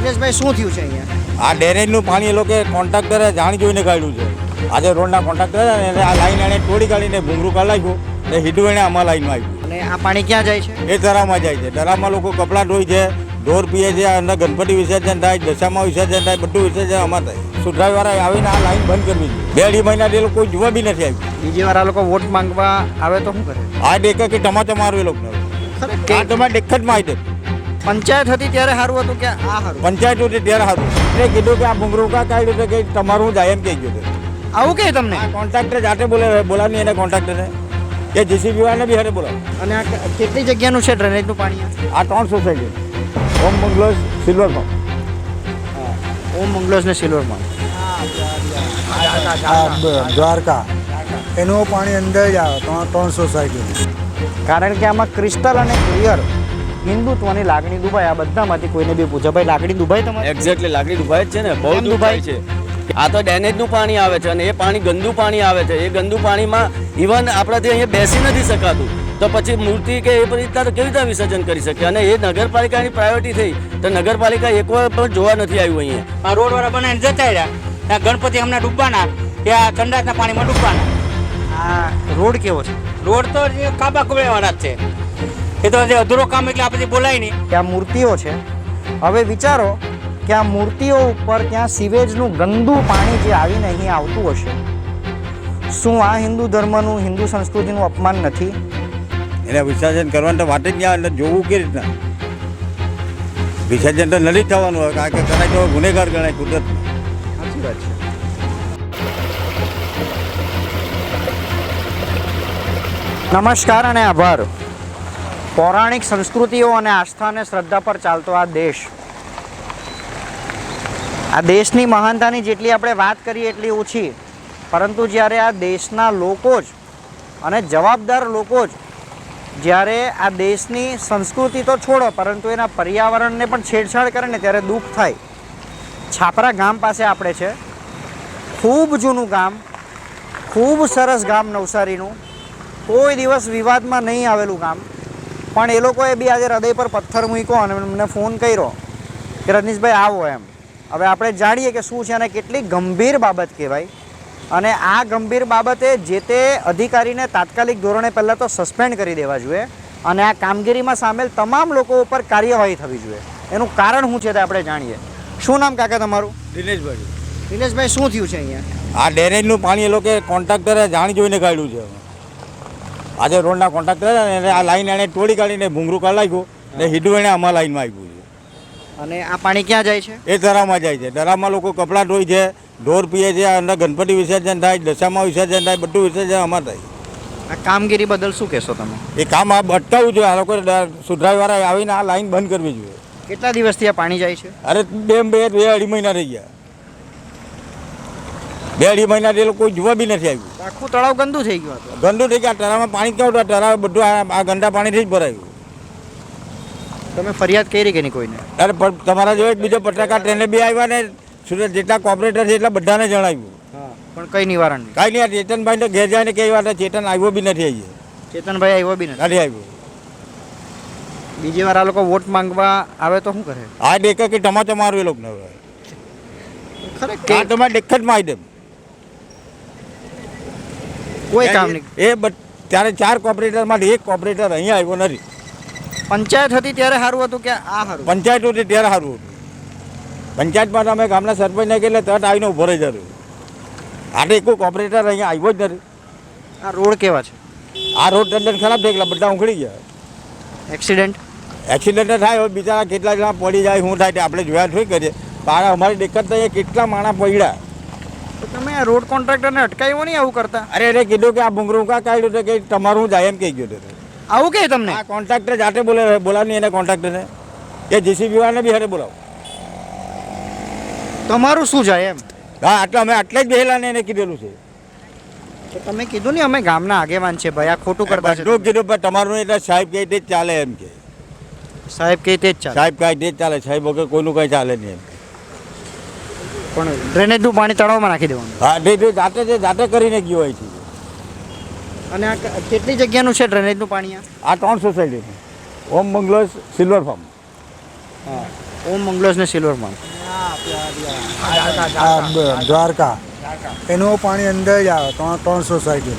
દિનેશભાઈ શું થયું છે અહીંયા? આ ડેરેજનું પાણી એ લોકો કોન્ટ્રાક્ટરે જાણી જોઈને કાઢ્યું છે. આજે રોડના કોન્ટ્રાક્ટર એને આ લાઈન એને તોડી કાઢીને ભૂંગરું કાઢી એ ને હીડું એને આમાં લાઈનમાં આવ્યું અને આ પાણી ક્યાં જાય છે? એ દરામાં જાય છે. દરામાં લોકો કપડાં ધોઈ છે ઢોર પીએ છે અંદર ગણપતિ વિસર્જન થાય દશામાં વિસર્જન થાય બધું વિસર્જન આમાં થાય. સુધરાવીવાળા આવીને આ લાઈન બંધ કરવી જોઈએ બે અઢી મહિના એ લોકો કોઈ જોવા બી નથી આવ્યું. બીજી વાર આ લોકો વોટ માંગવા આવે તો શું કરે? આ ડેકા કે ટમાટા એ લોકો આ તમારે ડેખ જ માહિતી. પંચાયત હતી ત્યારે સારું હતું કે આ સારું? પંચાયત હતી ત્યારે સારું. એટલે કીધું કે આ ભૂંગરું કા કાઢ્યું છે કે તમારું જાય એમ કહી ગયું છે આવું કે તમને? કોન્ટ્રાક્ટર જાતે બોલે બોલાવી એને કોન્ટ્રાક્ટરને કે જીસીબી વાળાને બી હારે બોલાવ. અને આ કેટલી જગ્યાનું છે ડ્રેનેજનું પાણી આ? ત્રણ society Om bungalows silver pump Om bungalows ને સિલ્વરમાં પંપ દ્વારકા. એનું પાણી અંદર જ આવે ત્રણ ત્રણ સોસાયટી કારણ કે આમાં ક્રિસ્ટલ અને ક્લિયર હિન્દુત્વની લાગણી દુભાઈ આ બધામાંથી કોઈને બી પૂછે. ભાઈ લાગણી દુભાઈ તમારે? એક્ઝેક્ટલી લાગણી દુભાઈ જ છે ને. બહુ દુભાઈ દુભાય? છે. આ તો ડેનેજનું પાણી આવે છે અને એ પાણી ગંદુ પાણી આવે છે. એ ગંદુ પાણીમાં ઇવન આપણાથી અહીંયા બેસી નથી શકાતું. તો પછી મૂર્તિ કે એ રીતના તો કેવી રીતે વિસર્જન કરી શકે અને એ નગરપાલિકાની પ્રાયોરિટી થઈ. તો નગરપાલિકા એકવાર પણ જોવા નથી આવ્યું અહીંયા. આ રોડ વાળા બનાવીને જતા રહ્યા ત્યાં ગણપતિ હમણાં ડૂબવાના. આ ચંડાસના પાણીમાં ડૂબવાના. આ રોડ કેવો છે? રોડ તો કાબા કુબેવાળા જ છે. એ તો આજે અધૂરો કામ એટલે આપણે બોલાય નહીં. કે આ મૂર્તિઓ છે. હવે વિચારો કે આ મૂર્તિઓ ઉપર ત્યાં સિવેજનું ગંદુ પાણી જે આવીને અહીં આવતું હશે. શું આ હિન્દુ ધર્મનું હિન્દુ સંસ્કૃતિનું અપમાન નથી? એને વિસર્જન કરવાનું તો વાત જ નહીં એટલે જોવું કે રીતના? વિસર્જન તો નથી થવાનું હોય કારણ કે કદાચ તો ગુનેગાર ગણાય કુદરત. સાચી વાત છે. નમસ્કાર અને આભાર. પૌરાણિક સંસ્કૃતિઓ અને આસ્થા અને શ્રદ્ધા પર ચાલતો આ દેશ. આ દેશની મહાનતાની જેટલી આપણે વાત કરીએ એટલી ઓછી. પરંતુ જ્યારે આ દેશના લોકો જ અને જવાબદાર લોકો જ જ્યારે આ દેશની સંસ્કૃતિ તો છોડો, પરંતુ એના પર્યાવરણને પણ છેડછાડ કરે ને ત્યારે દુઃખ થાય. છાપરા ગામ પાસે આપણે છે. ખૂબ જૂનું ગામ, ખૂબ સરસ ગામ નવસારીનું. કોઈ દિવસ વિવાદમાં નહીં આવેલું ગામ. પણ એ લોકોએ બી આજે હૃદય પર પથ્થર મૂક્યો અને મને ફોન કર્યો કે રજનીશભાઈ આવો એમ. હવે આપણે જાણીએ કે શું છે અને કેટલી ગંભીર બાબત કહેવાય. અને આ ગંભીર બાબતે જે તે અધિકારીને તાત્કાલિક ધોરણે પહેલાં તો સસ્પેન્ડ કરી દેવા જોઈએ અને આ કામગીરીમાં સામેલ તમામ લોકો ઉપર કાર્યવાહી થવી જોઈએ. એનું કારણ શું છે તે આપણે જાણીએ. શું નામ કાકા તમારું? દિનેશભાઈ. દિનેશભાઈ શું થયું છે અહીંયા? આ ડેરેજનું પાણી એ લોકોએ કોન્ટ્રાક્ટરે જાણી જોઈને કાઢ્યું છે. આજે રોડના કોન્ટ્રાક્ટર એને આ લાઈન એને તોડી કાઢીને ભૂંગરું કાઢી નાખ્યું ને હીડું એને આમાં લાઈનમાં આવ્યું છે. અને આ પાણી ક્યાં જાય છે? એ દરામાં જાય છે. દરામાં લોકો કપડાં ધોઈ છે ઢોર પીએ છે અંદર ગણપતિ વિસર્જન થાય દશામાં વિસર્જન થાય બધું વિસર્જન અમારે થાય. આ કામગીરી બદલ શું કહેશો તમે? એ કામ આ અટકાવવું જોઈએ. આ લોકો સુધરાવીવાળા આવીને આ લાઈન બંધ કરવી જોઈએ. કેટલા દિવસથી આ પાણી જાય છે? અરે બે બે બે અઢી મહિના રહી ગયા. બે અઢી મહિના એ લોકો કોઈ જોવા બી નથી આવ્યું. આખું તળાવ ગંદુ થઈ ગયું હતું ગંદુ થઈ ગયા. તળાવમાં પાણી કેવું તળાવ બધું આ ગંદા પાણીથી જ ભરાયું. તમે ફરિયાદ કરી કે નહીં કોઈને? અરે પણ તમારા જો એક બીજો પત્રકાર ટ્રેને બી આવ્યા ને સુરત જેટલા કોર્પોરેટર છે એટલા બધાને જણાવ્યું. પણ કઈ નિવારણ કઈ નહીં ચેતનભાઈને ઘેર જાય ને કઈ વાત ચેતન આવ્યો બી નથી આવી ચેતનભાઈ આવ્યો બી નથી. આવ્યો. બીજી વાર આ લોકો વોટ માંગવા આવે તો શું કરે? આ ડેકે કે ટમાટો મારું એ લોકોને હવે. ખરેખર તમારે દેખ જ મારી દેમ કોઈ કામ નહીં. એ બધ- ત્યારે ચાર કોપરેટરમાંથી એક કોપરેટર અહીંયા આવ્યો નથી. પંચાયત હતી ત્યારે સારું હતું કે આ સારું? પંચાયત હતી ત્યારે સારું હતું. પંચાયતમાં તમે ગામના સરપંચને એટલે તરત આવીને ઊભો રહી જતો આટલે કોઈ કોપરેટર અહીંયા આવ્યો જ નથી. આ રોડ કેવા છે? આ રોડ તદ્દન ખરાબ થઈ ગયા બધા ઉખડી ગયા. એક્સિડન્ટ એક્સિડન્ટ થાય બિચારા કેટલા જણા પડી જાય શું થાય તે આપણે જોયા શું કરીએ. પણ અમારી દિક્કત થઈ કેટલા માણસ પડ્યા. તો રોડ કોન્ટ્રાક્ટરને અટકાવ્યો નહીં આવું કરતા? અરે અરે કીધું કે આ ભૂંગરું કા કાઢ્યું તો કે તમારું જાય એમ કહી ગયું હતું. આવું કે તમને? આ કોન્ટ્રાક્ટર જાતે બોલે બોલાવી એને કોન્ટ્રાક્ટરને એ જીસીબી વાળાને બી હારે બોલાવો. તમારું શું જાય એમ? હા આટલા અમે આટલે જ બેહેલાને એને કીધેલું છે. તો તમે કીધું ને અમે ગામના આગેવાન છે ભાઈ આ ખોટું કરતા છે કીધું પણ તમારું એટલે સાહેબ કહે તે જ ચાલે એમ કે. સાહેબ કહે તે જ ચાલે. સાહેબ કહે તે જ ચાલે. સાહેબ વગર કોઈનું કંઈ ચાલે નહીં એમ. પણ ડ્રેનેજનું પાણી તળાવમાં નાખી દેવાનું. હા ડ્રેનેજ જાતે જે જાતે કરીને ગયો હોય છે. અને આ કેટલી જગ્યાનું છે ડ્રેનેજનું પાણી આ? ત્રણ સોસાયટીનું Om bungalows silver farm. Om bungalows ને સિલ્વરમાં ફાર્મ. દ્વારકા. એનું પાણી અંદર જ આવે ત્રણ ત્રણ સોસાયટી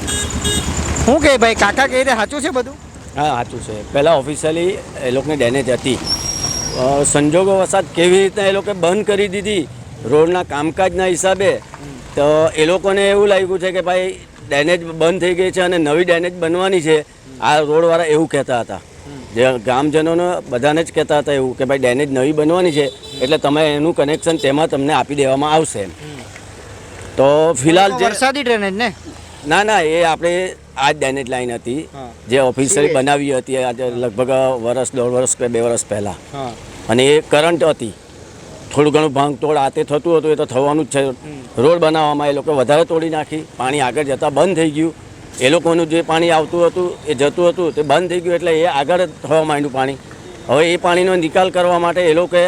શું કહે ભાઈ કાકા કહી રહ્યા સાચું છે બધું? હા સાચું છે. પહેલાં ઓફિશિયલી એ લોકોની ડેમેજ હતી. સંજોગો વસાત કેવી રીતે એ લોકોએ બંધ કરી દીધી? રોડના કામકાજના હિસાબે તો એ લોકોને એવું લાગ્યું છે કે ભાઈ ડેનેજ બંધ થઈ ગઈ છે અને નવી ડેનેજ બનવાની છે. આ રોડવાળા એવું કહેતા હતા. જે ગામજનોને બધાને જ કહેતા હતા એવું કે ભાઈ ડેનેજ નવી બનવાની છે એટલે તમે એનું કનેક્શન તેમાં તમને આપી દેવામાં આવશે એમ. તો ફિલહાલ જે વરસાદી ડ્રેનેજ ને? ના ના એ આપણે આ ડેનેજ લાઈન હતી. જે ઓફિશિયલી બનાવી હતી આજે લગભગ વર્ષ દોઢ વર્ષ કે બે વર્ષ પહેલાં. અને એ કરંટ હતી. થોડું ઘણું ભાંગ તોડ આ તે થતું હતું એ તો થવાનું જ છે. રોડ બનાવવામાં એ લોકો વધારે તોડી નાખી, પાણી આગળ જતાં બંધ થઈ ગયું. એ લોકોનું જે પાણી આવતું હતું, એ જતું હતું, તે બંધ થઈ ગયું એટલે એ આગળ થવા માંડ્યું પાણી. હવે એ પાણીનો નિકાલ કરવા માટે એ લોકોએ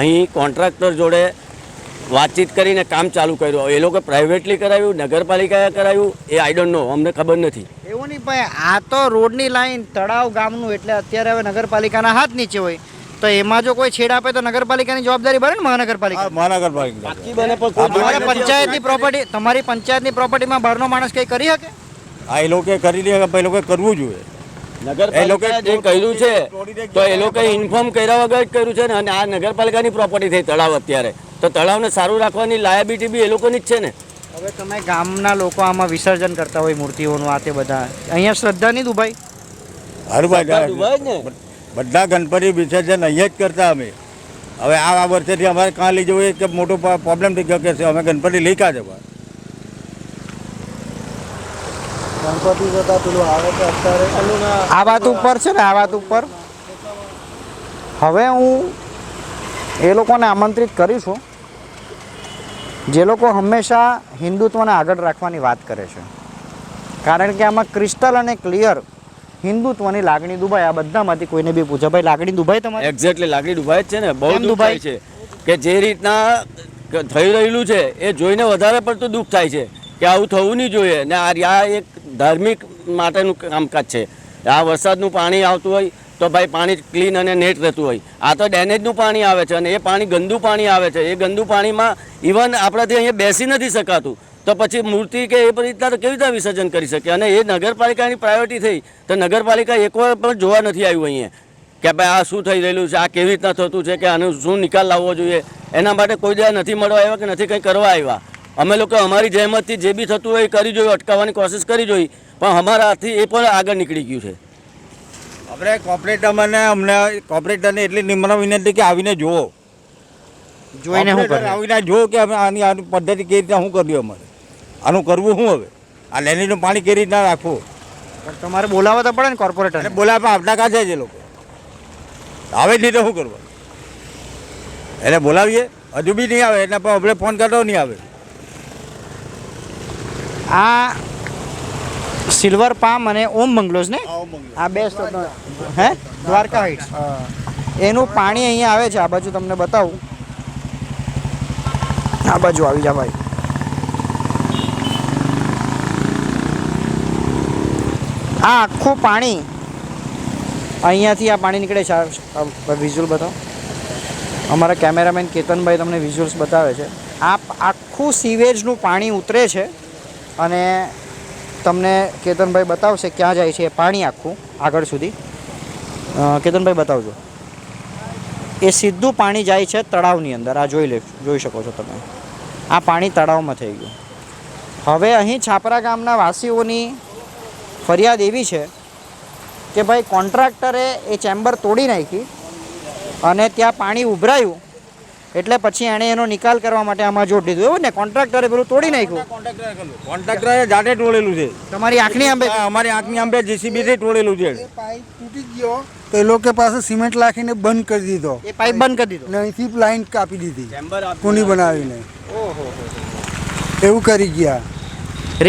અહીં કોન્ટ્રાક્ટર જોડે વાતચીત કરીને કામ ચાલુ કર્યું. એ લોકો પ્રાઇવેટલી કરાવ્યું, નગરપાલિકાએ કરાવ્યું, એ આઈ ડોન્ટ નો અમને ખબર નથી. એવું નહીં ભાઈ આ તો રોડની લાઈન તળાવ ગામનું એટલે અત્યારે હવે નગરપાલિકાના હાથ નીચે હોય. તો એમાં જો કોઈ છેડ આપે તો નગરપાલિકાની જવાબદારી બને ને મહાનગરપાલિકા? મહાનગરપાલિકા બાકી બને પણ તમારે પંચાયતની પ્રોપર્ટી તમારી પંચાયતની પ્રોપર્ટીમાં બહારનો માણસ કંઈ કરી શકે? આ એ લોકો કરી લે એ લોકો કરવું જોઈએ. એ લોકોએ જે કર્યું છે તો એ લોકોએ ઇન્ફોર્મ કર્યા વગર જ કર્યું છે ને અને આ નગરપાલિકાની પ્રોપર્ટી થઈ તળાવ અત્યારે. તો તળાવને સારું રાખવાની લાયબિલિટી બી એ લોકોની જ છે ને. હવે તમે ગામના લોકો આમાં વિસર્જન કરતા હોય મૂર્તિઓનું આ તે બધા. અહીંયા શ્રદ્ધા નહીં દુભાઈ? હરભાઈ ને. બધા ગણપતિ વિસર્જન અહીંયા જ કરતા અમે. હવે આ આ વર્ષેથી અમારે કાં લઈ જવું એ કે મોટો પ્રોબ્લેમ થઈ ગયો કે છે અમે ગણપતિ લઈ કાં જવા? ગણપતિ જતા પેલું આવે છે અત્યારે. આ વાત ઉપર છે ને આ વાત ઉપર. હવે હું એ લોકોને આમંત્રિત કરીશું જે લોકો હંમેશા હિન્દુત્વને આગળ રાખવાની વાત કરે છે. કારણ કે આમાં ક્રિસ્ટલ અને ક્લિયર હિન્દુત્વની લાગણી દુભાઈ આ બધામાંથી કોઈને બી પૂછે. ભાઈ લાગણી દુભાઈ તમારે? એક્ઝેક્ટલી લાગણી દુભાઈ જ છે ને. બહુ? થાય છે કે જે રીતના થઈ રહેલું છે એ જોઈને વધારે પડતું દુઃખ થાય છે કે આવું થવું નહીં જોઈએ. ને આ આ એક ધાર્મિક માટેનું કામકાજ છે. આ વરસાદનું પાણી આવતું હોય તો ભાઈ પાણી ક્લીન અને નેટ રહેતું હોય. આ તો ડેનેજનું પાણી આવે છે અને એ પાણી ગંદુ પાણી આવે છે. એ ગંદુ પાણીમાં ઇવન આપણાથી અહીંયા બેસી નથી શકાતું. તો પછી મૂર્તિ કે એ રીતના તો કેવી રીતે વિસર્જન કરી શકે? અને એ નગરપાલિકાની પ્રાયોરિટી થઈ. તો નગરપાલિકા એકવાર પણ જોવા નથી આવ્યું અહીંયા. કે ભાઈ આ શું થઈ રહેલું છે? આ કેવી રીતના થતું છે? કે આનો શું નિકાલ લાવવો જોઈએ? એના માટે કોઈ દયા નથી મળવા આવ્યા કે નથી કંઈ કરવા આવ્યા? અમે લોકો અમારી જહેમતથી જે બી થતું હોય એ કરી જોયું અટકાવવાની કોશિશ કરી જોઈ. પણ અમારા હાથથી એ પણ આગળ નીકળી ગયું છે. આપણે કોર્પોરેટરને અમને કોર્પોરેટરને એટલી નિમ્ન વિનંતી કે આવીને જુઓ. જોઈને આવીને જુઓ કે અમે આની આની પદ્ધતિ કેવી રીતના શું કર્યું અમારે. આનું કરવું શું હવે? આ લેનીનું પાણી કેવી રીતના રાખવું? પણ તમારે બોલાવવા તો પડે ને કોર્પોરેટર બોલાવવા આપણા કાં છે જ એ લોકો. આવે જ નહીં તો શું કરવા એને બોલાવીએ. હજુ બી નહીં આવે એટલે પણ આપણે ફોન કરતો નહીં આવે. આ સિલ્વર પામ અને ઓમ બંગલોઝ ને? આ બે હે? દ્વારકા હાઇટ્સ એનું પાણી અહીંયા આવે છે આ બાજુ તમને બતાવું. આ બાજુ આવી જા ભાઈ. આ આખું પાણી. અહીંયાથી આ પાણી નીકળે છે. વિઝ્યુઅલ બતાવો. અમારા કેમેરામેન કેતનભાઈ તમને વિઝ્યુઅલ્સ બતાવે છે. આ આખું સીવેજનું પાણી ઉતરે છે અને તમને કેતનભાઈ બતાવશે ક્યાં જાય છે એ પાણી આખું આગળ સુધી. કેતનભાઈ બતાવજો. એ સીધું પાણી જાય છે તળાવની અંદર. આ જોઈ લે જોઈ શકો છો તમે. આ પાણી તળાવમાં થઈ ગયું. હવે અહીં છાપરા ગામના વાસીઓની ફરિયાદ એવી છે કે ભાઈ કોન્ટ્રાક્ટરે એ ચેમ્બર તોડી નાખી અને ત્યાં પાણી ઉભરાયું એટલે પછી એણે એનો નિકાલ કરવા માટે આમાં જોડ દીધું. એવું ને? કોન્ટ્રાક્ટરે પેલું તોડી નાખ્યું? કોન્ટ્રાક્ટરે જાતે ટોળેલું છે. તમારી આંખની આંબે? અમારી આંખની આંબે જીસીબીથી તોડેલું છે. પાઇપ તૂટી ગયો તો એ લોકો પાસે સિમેન્ટ લાખીને બંધ કરી દીધો. એ પાઇપ બંધ કરી દીધો? ને અહીંથી લાઈન કાપી દીધી. કુની બનાવીને? એવું કરી ગયા.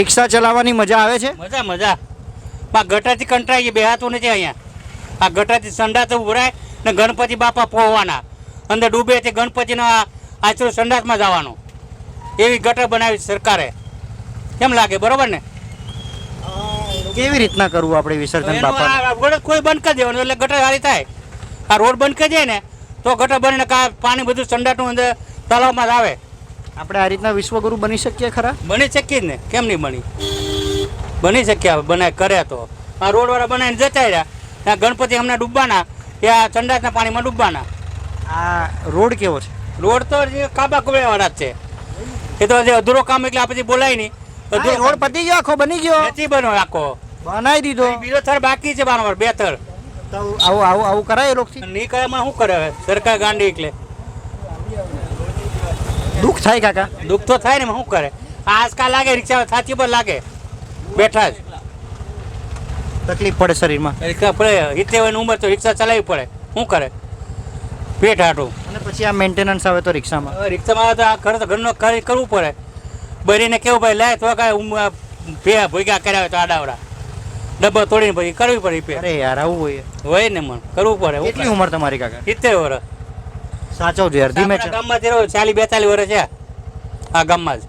રિક્ષા ચલાવવાની મજા આવે છે? મજા મજા. માં ગટરથી કંટાળી બે હાથો નથી અહીંયા. આ ગટરથી સંડાસ ઉભરાય ને ગણપતિ બાપા પહોવાના અંદર ડૂબે તે ગણપતિનો આચરો સંડાસમાં જવાનો. એવી ગટર બનાવી સરકારે. કેમ લાગે? બરોબર ને? કેવી રીતના કરવું આપણે વિસર્જન બાપા આ રોડ કોઈ બંધ કરી દેવાનું એટલે ગટર સારી થાય. આ રોડ બંધ કરી જાય ને તો ગટર બનીને કા પાણી બધું સંડાટનું અંદર તળાવમાં જ આવે. આપણે આ રીતના વિશ્વગુરુ બની શકીએ ખરા? બની શકીએ જ ને. કેમ નહીં બની? બની શક્યા બનાય કરે તો. આ રોડવાળા બનાવીને જતા રહ્યા. ત્યાં ગણપતિ હમણાં ડૂબવાના ત્યાં ચંડાસના પાણીમાં ડૂબવાના. આ રોડ કેવો છે? રોડ તો કાબા કુબળાવાળા જ છે. એ તો જે અધૂરો કામ એટલે આ પછી બોલાય નહીં. આ અધૂરો રોડ પતી ગયો આખો બની ગયો? નથી બન્યો આખો. બનાવી દીધો. બીજો થર બાકી છે બાર બે થર. તો આવું આવું આવું કરાય એ નહીં કરે શું કરે સરકાર ગાંડી એટલે દુઃખ થાય કાકા? દુઃખ તો થાય ને શું કરે? આ આજકાલ લાગે રિક્ષા સાચી પર લાગે. બેઠા જ. તકલીફ પડે શરીરમાં? રિક્ષા પડે. હિતે હોય ઉંમર તો રિક્ષા ચલાવવી પડે. શું કરે? પેટ હાટું. અને પછી આ મેન્ટેનન્સ આવે તો રિક્ષામાં? રિક્ષામાં તો આ ઘર તો ઘરનો ખરી કરવું પડે. બરીને કેવું ભાઈ લાય તો કાંઈ ભેગા ભેગા કર્યા હોય તો આડાવડા. ડબ્બા તોડીને પછી કરવી પડે રિપેર અરે યાર આવું હોય. હોય ને મન. કરવું પડે કેટલી ઉંમર તમારી કાકા? સિત્તેર વર્ષ સાચવજો યાર ધીમે ગામમાં જે ચાલી બેતાલીસ વર્ષ છે આ ગામમાં જ.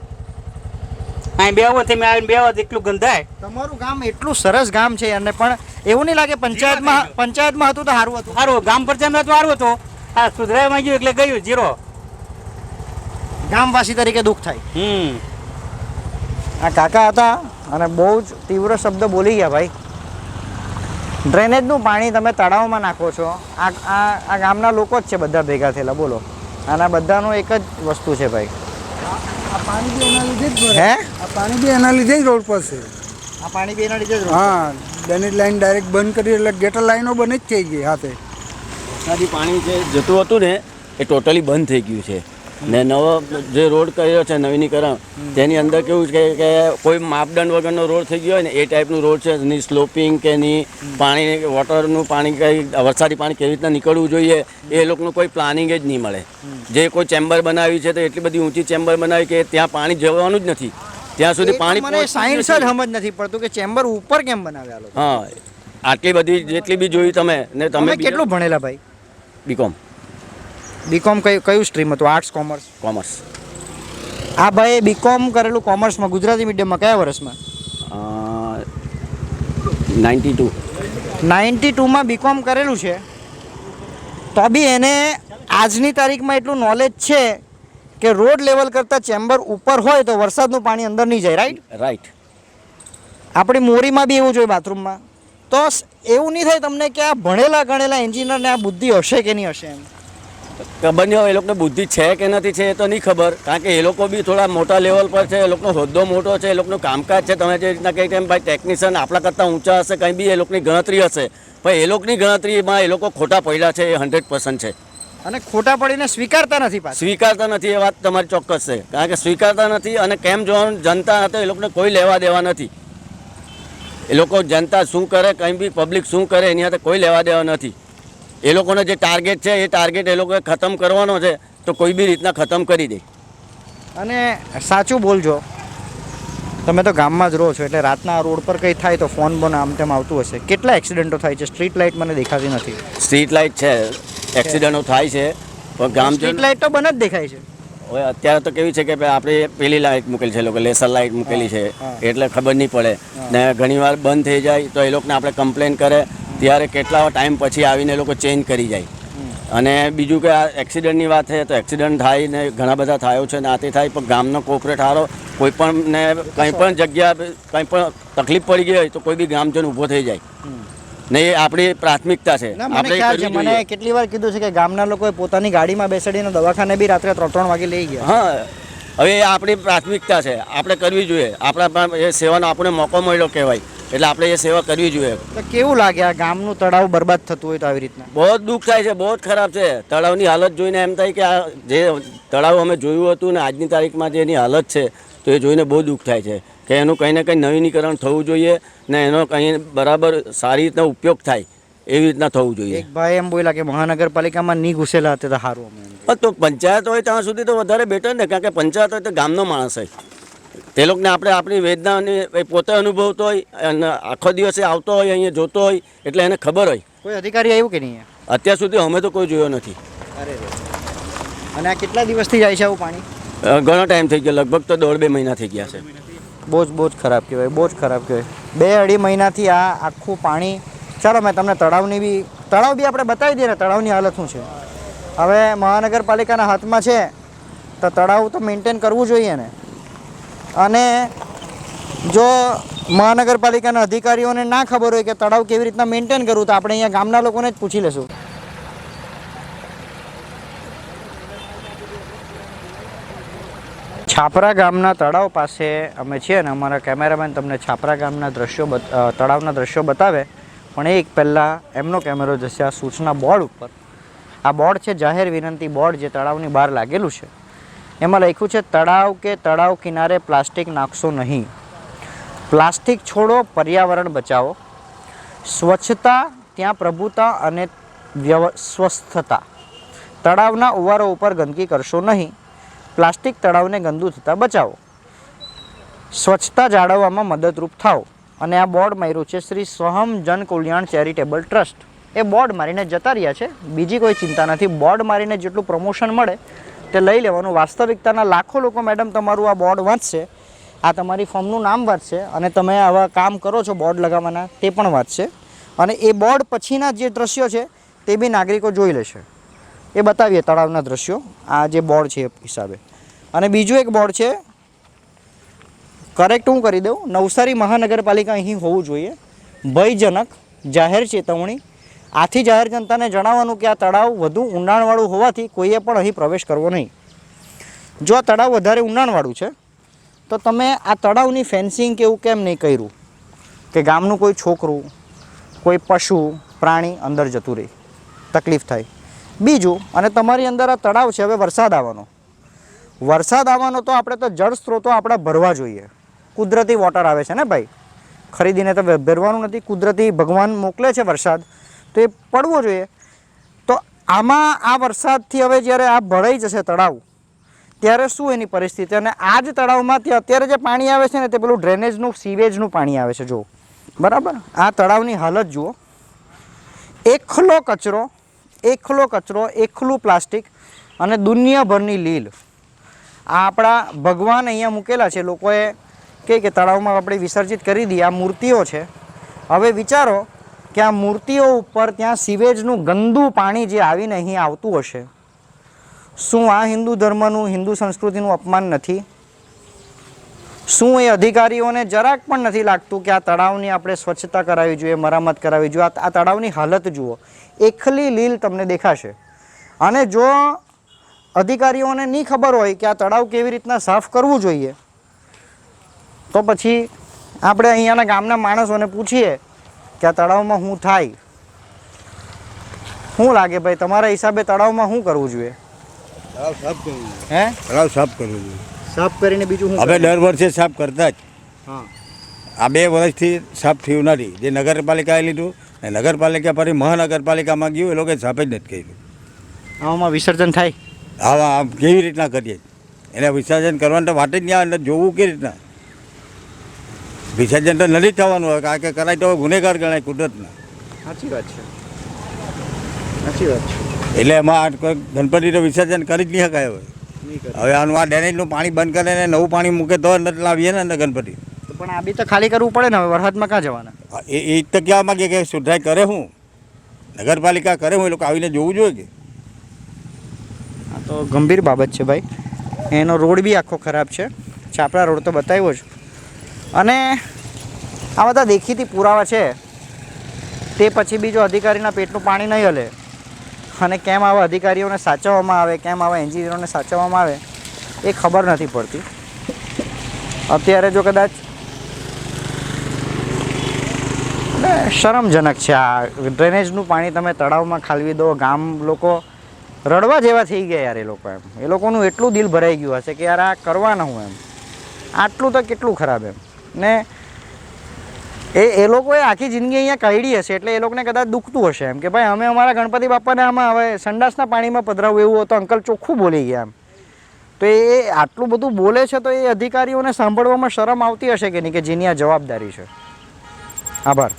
અહીં વર્ષથી મેં આવીને બે તો એટલું ગંધાય. તમારું ગામ એટલું સરસ ગામ છે અને પણ એવું નહીં લાગે પંચાયતમાં પંચાયતમાં હતું તો સારું હતું. સારું ગામ પંચાયતમાં તો સારું હતું. આ સુધરાઈમાં ગયું એટલે ગયું જીરો. ગામવાસી તરીકે દુઃખ થાય. હમ. આ કાકા હતા અને બહુ જ તીવ્ર શબ્દ બોલી ગયા ભાઈ. ડ્રેનેજનું પાણી તમે તળાવમાં નાખો છો. આ આ આ ગામના લોકો જ છે બધા ભેગા થયેલા બોલો. આના બધાનું એક જ વસ્તુ છે ભાઈ. આ પાણી બી એના લીધે જ. હે આ પાણી બી એના લીધે જ રોડ પર છે આ પાણી બી એના લીધે જ. હા ડેનેજ લાઈન ડાયરેક્ટ બંધ કરી એટલે ગેટર લાઈનો બંધ જ થઈ ગઈ હાથે વરસાદી પાણી જે જતું હતું ને એ ટોટલી બંધ થઈ ગયું છે ને નવો જે રોડ કર્યો છે નવીનીકરણ તેની અંદર કેવું છે કે કોઈ માપદંડ વગરનો રોડ થઈ ગયો હોય ને એ ટાઈપનું રોડ છે ની સ્લોપિંગ કે ની પાણી વોટરનું પાણી કઈ વરસાદી પાણી કેવી રીતના નીકળવું જોઈએ એ લોકોનું કોઈ પ્લાનિંગ જ નહીં મળે. જે કોઈ ચેમ્બર બનાવી છે તો એટલી બધી ઊંચી ચેમ્બર બનાવી કે ત્યાં પાણી જવાનું જ નથી. ત્યાં સુધી પાણી મને સાયન્સ જ સમજ નથી પડતું કે ચેમ્બર ઉપર કેમ બનાવ્યા હા આટલી બધી જેટલી બી જોઈ તમે ને તમે કેટલું ભણેલા ભાઈ? બીકોમ બીકોમ કયું કયું સ્ટ્રીમ હતું? આર્ટ્સ કોમર્સ કોમર્સ આ ભાઈ બીકોમ કરેલું કોમર્સમાં ગુજરાતી મીડિયમમાં કયા વર્ષમાં? નાઇન્ટી ટુ નાઇન્ટી ટુમાં બીકોમ કરેલું છે. તો બી એને આજની તારીખમાં એટલું નોલેજ છે કે રોડ લેવલ કરતાં ચેમ્બર ઉપર હોય તો વરસાદનું પાણી અંદર નહીં જાય રાઈટ રાઈટ આપણી મોરીમાં બી એવું જોઈએ બાથરૂમમાં તો એવું નહીં થાય તમને કે આ ભણેલા ગણેલા એન્જિનિયરને આ બુદ્ધિ હશે કે નહીં હશે એમ. ખબર નહીં હવે એ લોકોને બુદ્ધિ છે કે નથી છે એ તો નહીં ખબર. કારણ કે એ લોકો બી થોડા મોટા લેવલ પર છે એ લોકોનો હોદ્દો મોટો છે એ લોકોનું કામકાજ છે. તમે જે રીતના કહી તેમ ભાઈ ટેકનિશિયન આપણા કરતાં ઊંચા હશે કંઈ બી એ લોકોની ગણતરી હશે. પણ એ લોકોની ગણતરીમાં એ લોકો ખોટા પડ્યા છે એ હંડ્રેડ પર્સન્ટ છે. અને ખોટા પડીને સ્વીકારતા નથી સ્વીકારતા નથી એ વાત તમારી ચોક્કસ છે. કારણ કે સ્વીકારતા નથી અને કેમ જોવાનું જનતા હતો એ લોકોને કોઈ લેવા દેવા નથી. એ લોકો જનતા શું કરે કંઈ બી પબ્લિક શું કરે એની સાથે કોઈ લેવા દેવા નથી. એ લોકોનો જે ટાર્ગેટ છે એ ટાર્ગેટ એ લોકોએ ખતમ કરવાનો છે તો કોઈ બી રીતના ખતમ કરી દે. અને સાચું બોલજો તમે તો ગામમાં જ રહો છો એટલે રાતના રોડ પર કંઈ થાય તો ફોન બોન આમ તેમ આવતું હશે. કેટલા એક્સિડન્ટો થાય છે? સ્ટ્રીટ લાઇટ મને દેખાતી નથી. સ્ટ્રીટ લાઇટ છે એક્સિડન્ટો થાય છે પણ ગામ સ્ટ્રીટ લાઇટ તો બને જ દેખાય છે. હવે અત્યારે તો કેવી છે કે આપણે પેલી લાઇટ મૂકેલી છે લોકો લેસર લાઇટ મૂકેલી છે એટલે ખબર નહીં પડે. ને ઘણીવાર બંધ થઈ જાય તો એ લોકોને આપણે કમ્પ્લેન કરે ત્યારે કેટલા ટાઈમ પછી આવીને એ લોકો ચેન્જ કરી જાય. અને બીજું કે આ એક્સિડન્ટની વાત છે તો એક્સિડન્ટ થાય ને ઘણા બધા થયો છે ને આથી થાય પણ ગામનો કોપરેટ હારો કોઈ પણ ને કંઈ પણ જગ્યા કંઈ પણ તકલીફ પડી ગઈ હોય તો કોઈ બી ગામજન ઊભો થઈ જાય. ને એ આપણી પ્રાથમિકતા છે. આપણે મને કેટલી વાર કીધું છે કે ગામના લોકોએ પોતાની ગાડીમાં બેસાડીને દવાખાને બી રાત્રે ત્રણ ત્રણ વાગે લઈ ગયા. હા હવે એ આપણી પ્રાથમિકતા છે. આપણે કરવી જોઈએ. આપણા પણ એ સેવાનો આપણને મોકો મળ્યો કહેવાય. એટલે આપણે એ સેવા કરવી જોઈએ. તો કેવું લાગે આ ગામનું તળાવ બરબાદ થતું હોય તો આવી રીતના? બહુ જ દુઃખ થાય છે બહુ જ ખરાબ છે. તળાવની હાલત જોઈને એમ થાય કે આ જે તળાવ અમે જોયું હતું ને આજની તારીખમાં જે એની હાલત છે તો એ જોઈને બહુ દુઃખ થાય છે કે એનું કંઈ ને કંઈ નવીનીકરણ થવું જોઈએ ને એનો કંઈ બરાબર સારી રીતના ઉપયોગ થાય એવી રીતના થવું જોઈએ. એક ભાઈ એમ બોલ્યા કે મહાનગરપાલિકામાં નહીં ઘૂસેલા હતા તો સારું અમે. તો પંચાયત હોય ત્યાં સુધી તો વધારે બેટર ને કારણ કે પંચાયત હોય તો ગામનો માણસ હોય. તે લોકોને આપણે આપણી વેદના અને પોતે અનુભવતો હોય અને આખો દિવસે આવતો હોય અહીંયા જોતો હોય એટલે એને ખબર હોય. કોઈ અધિકારી આવ્યું કે નહીં અત્યાર સુધી અમે તો કોઈ જોયો નથી. અરે અને આ કેટલા દિવસથી જાય છે આવું પાણી? ઘણો ટાઈમ થઈ ગયો લગભગ તો દોઢ બે મહિના થઈ ગયા છે. બહુ જ બહુ જ ખરાબ કહેવાય બહુ જ ખરાબ કહેવાય. બે અઢી મહિનાથી આ આખું પાણી ચાલો મેં તમને તળાવની બી તળાવ બી આપણે બતાવી દઈએ ને તળાવની હાલત શું છે? હવે મહાનગરપાલિકાના હાથમાં છે તો તળાવ તો મેન્ટેન કરવું જોઈએ ને. અને જો મહાનગરપાલિકાના અધિકારીઓને ના ખબર હોય કે તળાવ કેવી રીતના મેન્ટેન કરવું, તો આપણે અહીંયા ગામના લોકોને જ પૂછી લેશું. છાપરા ગામના તળાવ પાસે અમે છીએ ને અમારા કેમેરામેન તમને છાપરા ગામના દ્રશ્યો તળાવના દ્રશ્યો બતાવે. પણ એક પહેલાં એમનો કેમેરો જશે આ સૂચના બોર્ડ ઉપર. આ બોર્ડ છે જાહેર વિનંતી બોર્ડ, જે તળાવની બહાર લાગેલું છે. એમાં લખ્યું છે, તળાવ કે તળાવ કિનારે પ્લાસ્ટિક નાખશો નહીં. પ્લાસ્ટિક છોડો, પર્યાવરણ બચાવો. સ્વચ્છતા, ત્યાં પ્રભુતા અને વ્યવ, સ્વસ્થતા. તળાવના ઉવારો ઉપર ગંદકી કરશો નહીં. પ્લાસ્ટિક તળાવને ગંદુ થતાં બચાવો. સ્વચ્છતા જાળવવામાં મદદરૂપ થાઓ. અને આ બોર્ડ માર્યું છે, શ્રી સોહમ જન કલ્યાણ ચેરિટેબલ ટ્રસ્ટ. એ બોર્ડ મારીને જતા રહ્યા છે. બીજી કોઈ ચિંતા નથી. બોર્ડ મારીને જેટલું પ્રમોશન મળે તે લઈ લેવાનું. વાસ્તવિકતાના લાખો લોકો મેડમ તમારું આ બોર્ડ વાંચશે. આ તમારી ફોર્મનું નામ વાંચશે અને તમે આવા કામ કરો છો બોર્ડ લગાવવાના, તે પણ વાંચશે. અને એ બોર્ડ પછીના જે દ્રશ્યો છે, તે બી નાગરિકો જોઈ લેશે. એ બતાવીએ તળાવના દ્રશ્યો, આ જે બોર્ડ છે એ હિસાબે. અને બીજું એક બોર્ડ છે કરેક્ટ હું કરી દઉં, નવસારી મહાનગરપાલિકા અહીં હોવું જોઈએ. ભયજનક, જાહેર ચેતવણી આથી જાહેર જનતાને જણાવવાનું કે આ તળાવ વધુ ઊંડાણવાળું હોવાથી કોઈએ પણ અહીં પ્રવેશ કરવો નહીં. જો આ તળાવ વધારે ઊંડાણવાળું છે, તો તમે આ તળાવની ફેન્સિંગ કે એવું કેમ નહીં કર્યું? કે ગામનું કોઈ છોકરું, કોઈ પશુ, પ્રાણી અંદર જતું રહે, તકલીફ થાય. બીજું, અને તમારી અંદર આ તળાવ છે, હવે વરસાદ આવવાનો. વરસાદ આવવાનો તો આપણે તો જળ સ્ત્રોતો આપણા ભરવા જોઈએ. કુદરતી વોટર આવે છે ને ભાઈ? ખરીદીને તો ભરવાનું નથી. કુદરતી ભગવાન મોકલે છે વરસાદ. તો એ પડવો જોઈએ. તો આમાં આ વરસાદથી હવે જ્યારે આ ભરાઈ જશે તળાવ, ત્યારે શું એની પરિસ્થિતિ? અને આ જ તળાવમાંથી અત્યારે જે પાણી આવે છે ને તે પેલું ડ્રેનેજનું, સીવેજનું પાણી આવે છે, જુઓ. બરાબર? આ તળાવની હાલત જુઓ. એકલો કચરો એકલો કચરો, એકલું પ્લાસ્ટિક અને દુનિયાભરની લીલ. આ આપણા ભગવાન અહીંયા મૂકેલા છે. લોકોએ કે કે તળાવમાં આપણે વિસર્જિત કરી દઈએ આ મૂર્તિઓ છે. હવે વિચારો કે આ મૂર્તિઓ ઉપર ત્યાં સિવેજનું ગંદુ પાણી જે આવીને અહીં આવતું હશે? શું આ હિન્દુ ધર્મનું, હિન્દુ સંસ્કૃતિનું અપમાન નથી? શું એ અધિકારીઓને જરાક પણ નથી લાગતું કે આ તળાવની આપણે સ્વચ્છતા કરાવવી જોઈએ, મરામત કરાવી જોઈએ? આ તળાવની હાલત જુઓ. એકલી લીલ તમને દેખાશે. અને જો અધિકારીઓને નહીં ખબર હોય કે આ તળાવ કેવી રીતના સાફ કરવું જોઈએ, તો પછી આપણે અહીંયાના ગામના માણસોને પૂછીએ કે આ તળાવમાં શું થાય? શું લાગે ભાઈ? તમારા હિસાબે તળાવમાં શું કરવું જોઈએ? તળાવ સાફ કરવું હે? તળાવ સાફ કરવું જોઈએ. સાફ કરીને બીજું હવે દર વર્ષે સાફ કરતા જ. હા. આ બે વર્ષથી સાફ થયું નથી. જે નગરપાલિકાએ લીધું ને નગરપાલિકા ફરી મહાનગરપાલિકામાં ગયું એ લોકોએ સાફ જ નથી કર્યું. આવામાં વિસર્જન થાય? આવા કેવી રીતના કરીએ? એને વિસર્જન કરવાની તો વાત જ નહીં આવે જોવું કેવી રીતના? વિસર્જન તો નથી થવાનું હોય કારણ કે કરાય તો ગુનેગાર ગણાય કુદરતના. સાચી વાત છે. સાચી વાત છે. એટલે એમાં કોઈ ગણપતિ તો વિસર્જન કરી જ નહીં શકાય હવે. હવે આનું આ ડેનેજનું પાણી બંધ કરીને નવું પાણી મૂકે તો અંદર લાવીએ ને અંદર ગણપતિ. પણ આ બી તો ખાલી કરવું પડે ને હવે વરસાદમાં ક્યાં જવાના? એ એ તો કહેવા માંગે કે સુધાઈ કરે હું. નગરપાલિકા કરે હું એ લોકો આવીને જોવું જોઈએ કે. આ તો ગંભીર બાબત છે ભાઈ. એનો રોડ બી આખો ખરાબ છે. છાપરા રોડ તો બતાવ્યો જ. અને આ બધા દેખીતી પુરાવા છે. તે પછી બીજો અધિકારીના પેટનું પાણી નહીં હલે. અને કેમ આવા અધિકારીઓને સાચવવામાં આવે, કેમ આવા એન્જિનિયરોને સાચવવામાં આવે, એ ખબર નથી પડતી. અત્યારે જો કદાચ શરમજનક છે આ ડ્રેનેજનું પાણી તમે તળાવમાં ખાલવી દો, ગામ લોકો રડવા જેવા થઈ ગયા યાર એ લોકો એમ. એ લોકોનું એટલું દિલ ભરાઈ ગયું હશે કે યાર આ કરવાના હું એમ. આટલું તો કેટલું ખરાબ એમ. ને એ એ લોકોએ આખી જિંદગી અહીંયા કાઢી હશે એટલે એ લોકોને કદાચ દુખતું હશે એમ કે ભાઈ અમે અમારા ગણપતિ બાપાને આમાં હવે સંડાસના પાણીમાં પધરાવું એવું હોય તો અંકલ ચોખ્ખું બોલી ગયા એમ. તો એ આટલું બધું બોલે છે તો એ અધિકારીઓને સાંભળવામાં શરમ આવતી હશે કે નહીં, કે જેની આ જવાબદારી છે? આભાર.